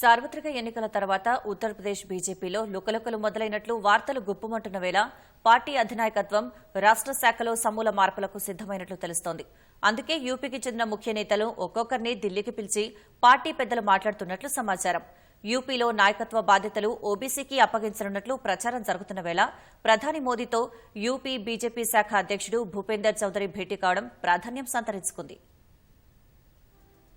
సార్వత్రిక ఎన్నికల తర్వాత ఉత్తరప్రదేశ్ బీజేపీలో లుకలుకలు మొదలైనట్లు వార్తలు గుప్పుమంటున్న వేళ పార్టీ అధినాయకత్వం రాష్ట్ర శాఖలో సమూల మార్పులకు సిద్దమైనట్లు తెలుస్తోంది. అందుకే యూపీకి చెందిన ముఖ్య నేతలు ఒక్కొక్కరిని ఢిల్లీకి పిలిచి పార్టీ పెద్దలు మాట్లాడుతున్నట్లు సమాచారం. యూపీలో నాయకత్వ బాధ్యతలు ఓబీసీకి అప్పగించనున్నట్లు ప్రచారం జరుగుతున్న వేళ ప్రధాని మోదీతో యూపీ బీజేపీ శాఖ అధ్యక్షుడు భూపేందర్ చౌదరి భేటీ కావడం ప్రాధాన్యం సంతరించుకుంది.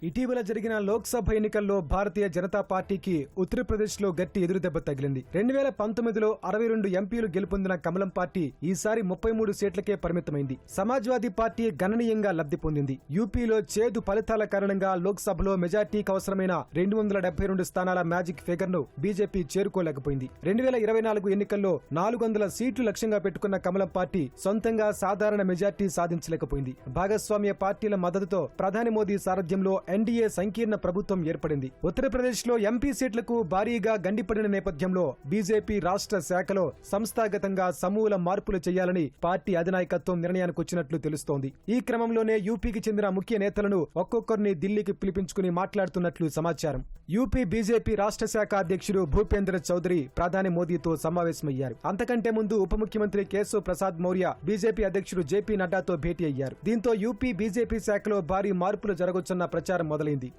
ఇటీవల జరిగిన లోక్సభ ఎన్నికల్లో భారతీయ జనతా పార్టీకి ఉత్తరప్రదేశ్లో గట్టి ఎదురుదెబ్బ తగిలింది. రెండు వేల పంతొమ్మిదిలో అరవై రెండు ఎంపీలు గెలుపొందిన కమలం పార్టీ ఈసారి ముప్పై మూడు సీట్లకే పరిమితమైంది. సమాజ్వాదీ పార్టీ గణనీయంగా లబ్ధి పొందింది. యూపీలో చేదు ఫలితాల కారణంగా లోక్సభలో మెజార్టీకి అవసరమైన రెండు వందల డెబ్బై రెండు స్థానాల మ్యాజిక్ ఫిగర్ను బీజేపీ చేరుకోలేకపోయింది. రెండు వేల ఇరవై నాలుగు ఎన్నికల్లో నాలుగు వందల సీట్లు లక్ష్యంగా పెట్టుకున్న కమలం పార్టీ సొంతంగా సాధారణ మెజార్టీ సాధించలేకపోయింది. భాగస్వామ్య పార్టీల మద్దతుతో ప్రధాని మోదీ సారథ్యంలో ఎన్డీఏ సంకీర్ణ ప్రభుత్వం ఏర్పడింది. ఉత్తరప్రదేశ్లో ఎంపీ సీట్లకు భారీగా గండిపడిన నేపథ్యంలో బీజేపీ రాష్ట్ర శాఖలో సంస్థాగతంగా సమూల మార్పులు చేయాలని పార్టీ అధినాయకత్వం నిర్ణయానికి వచ్చినట్లు తెలుస్తోంది. ఈ క్రమంలోనే యూపీకి చెందిన ముఖ్య నేతలను ఒక్కొక్కరిని ఢిల్లీకి పిలిపించుకుని మాట్లాడుతున్నట్లు సమాచారం. యూపీ బీజేపీ రాష్ట్ర శాఖ అధ్యక్షుడు భూపేంద్ర చౌదరి ప్రధాని మోదీతో సమావేశమయ్యారు. అంతకంటే ముందు ఉప ముఖ్యమంత్రి కేశవ్ ప్రసాద్ మౌర్య బీజేపీ అధ్యక్షుడు జేపీ నడ్డాతో భేటీ అయ్యారు. దీంతో యూపీ బీజేపీ శాఖలో భారీ మార్పులు జరగొచ్చన్న ప్రచారం మొదలైంది.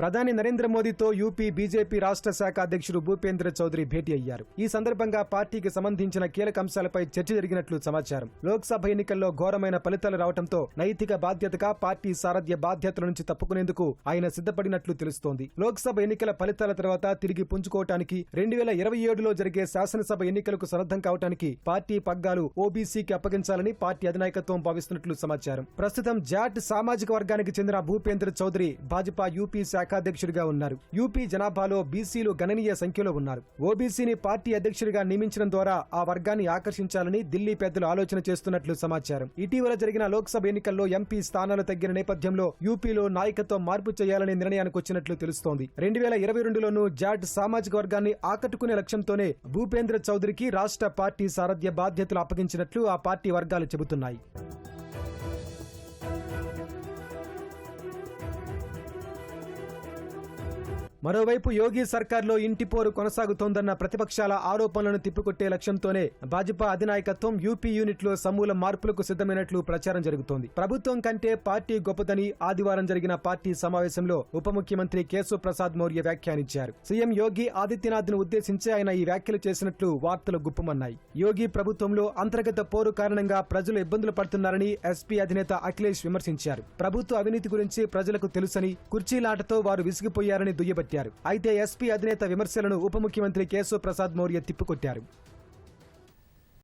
ప్రధాని నరేంద్ర మోదీతో యూపీ బీజేపీ రాష్ట్ర శాఖ అధ్యక్షుడు భూపేంద్ర చౌదరి భేటీ అయ్యారు. ఈ సందర్భంగా పార్టీకి సంబంధించిన కీలక అంశాలపై చర్చ జరిగినట్లు సమాచారం. లోక్సభ ఎన్నికల్లో ఘోరమైన ఫలితాలు రావడంతో నైతిక బాధ్యతగా పార్టీ సారథ్య బాధ్యతల నుంచి తప్పుకునేందుకు ఆయన సిద్ధపడినట్లు తెలుస్తోంది. లోక్సభ ఎన్నికల ఫలితాల తర్వాత తిరిగి పుంజుకోవటానికి రెండు వేల ఇరవై ఏడులో జరిగే శాసనసభ ఎన్నికలకు సన్నద్దం కావటానికి పార్టీ పగ్గాలు ఓబీసీకి అప్పగించాలని పార్టీ అధినాయకత్వం భావిస్తున్నట్లు సమాచారం. ప్రస్తుతం జాట్ సామాజిక వర్గానికి చెందిన భూపేంద్ర చౌదరి భాజపా యూపీ శాఖ శాఖాధ్యక్షుడిగా ఉన్నారు. యూపీ జనాభాలో బీసీలు గణనీయ సంఖ్యలో ఉన్నారు. ఓబీసీని పార్టీ అధ్యక్షుడిగా నియమించడం ద్వారా ఆ వర్గాన్ని ఆకర్షించాలని ఢిల్లీ పెద్దలు ఆలోచన చేస్తున్నట్లు సమాచారం. ఇటీవల జరిగిన లోక్సభ ఎన్నికల్లో ఎంపీ స్థానాలు తగ్గిన నేపథ్యంలో యూపీలో నాయకత్వం మార్పు చేయాలనే నిర్ణయానికి వచ్చినట్లు తెలుస్తోంది. రెండు వేల ఇరవై రెండులోనూ జాట్ సామాజిక వర్గాన్ని ఆకట్టుకునే లక్ష్యంతోనే భూపేంద్ర చౌదరికి రాష్ట్ర పార్టీ సారథ్య బాధ్యతలు అప్పగించినట్లు ఆ పార్టీ వర్గాలు చెబుతున్నాయి. మరోవైపు యోగి సర్కార్లో ఇంటి పోరు కొనసాగుతోందన్న ప్రతిపక్షాల ఆరోపణలను తిప్పికొట్టే లక్ష్యంతోనే భాజపా అధినాయకత్వం యూపీ యూనిట్లో సమూల మార్పులకు సిద్ధమైనట్లు ప్రచారం జరుగుతోంది. ప్రభుత్వం కంటే పార్టీ గొప్పదని ఆదివారం జరిగిన పార్టీ సమావేశంలో ఉప ముఖ్యమంత్రి కేశవ ప్రసాద్ మౌర్య వ్యాఖ్యానించారు. సీఎం యోగి ఆదిత్యనాథ్ను ఉద్దేశించి ఆయన ఈ వ్యాఖ్యలు చేసినట్లు వార్తలు గుప్పమన్నాయి. యోగి ప్రభుత్వంలో అంతర్గత పోరు కారణంగా ప్రజలు ఇబ్బందులు పడుతున్నారని ఎస్పీ అధినేత అఖిలేష్ విమర్శించారు. ప్రభుత్వ అవినీతి గురించి ప్రజలకు తెలుసని కుర్చీలాటతో వారు విసిగిపోయారని దుయ్యబట్టారు అయితే ఎస్పీ అధినేత విమర్శలను ఉప ముఖ్యమంత్రి కేశవ ప్రసాద్ మౌర్య తిప్పికొట్టారు.